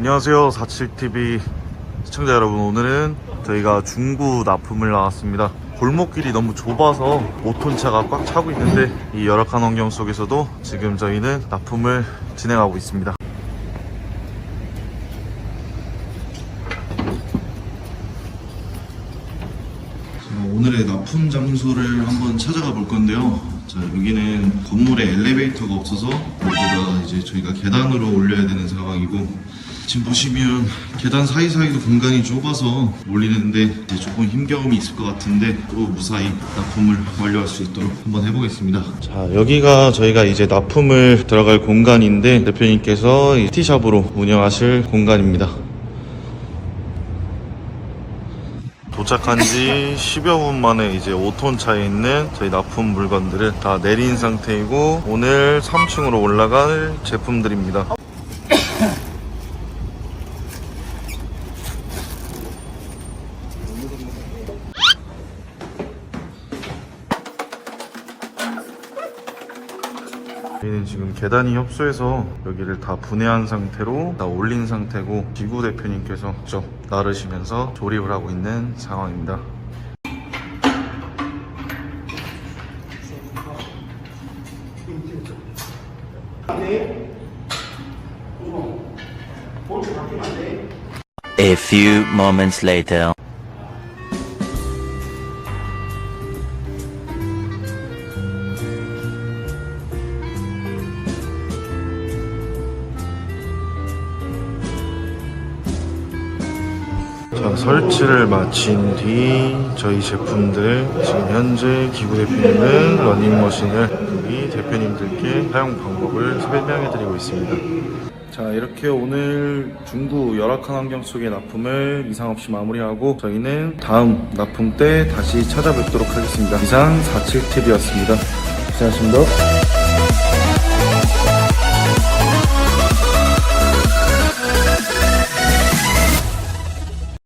안녕하세요. 47TV 시청자 여러분 오늘은 저희가 중구 납품을 나왔습니다. 골목길이 너무 좁아서 5톤 차가 꽉 차고 있는데 이 열악한 환경 속에서도 지금 저희는 납품을 진행하고 있습니다. 오늘의 납품 장소를 한번 찾아가 볼 건데요. 자, 여기는 건물에 엘리베이터가 없어서 여기다 이제 저희가 계단으로 올려야 되는 상황이고 지금 보시면 계단 사이사이도 공간이 좁아서 올리는데 이제 조금 힘겨움이 있을 것 같은데 또 무사히 납품을 완료할 수 있도록 한번 해보겠습니다. 자, 여기가 저희가 이제 납품을 들어갈 공간인데 대표님께서 이 티샵으로 운영하실 공간입니다. 도착한 지 10여 분 만에 이제 5톤 차에 있는 저희 납품 물건들을 다 내린 상태이고 오늘 3층으로 올라갈 제품들입니다. 저희는 지금 계단이 협소해서 여기를 다 분해한 상태로 다 올린 상태고 기구 대표님께서 직접 나르시면서 조립을 하고 있는 상황입니다. A few moments later. 자, 설치를 마친 뒤 저희 제품들 지금 현재 기구 대표님은 러닝머신을 여기 대표님들께 사용 방법을 설명해 드리고 있습니다. 자 이렇게 오늘 중구 열악한 환경 속의 납품을 이상 없이 마무리하고 저희는 다음 납품 때 다시 찾아뵙도록 하겠습니다. 이상 47TV였습니다. 고생하셨습니다.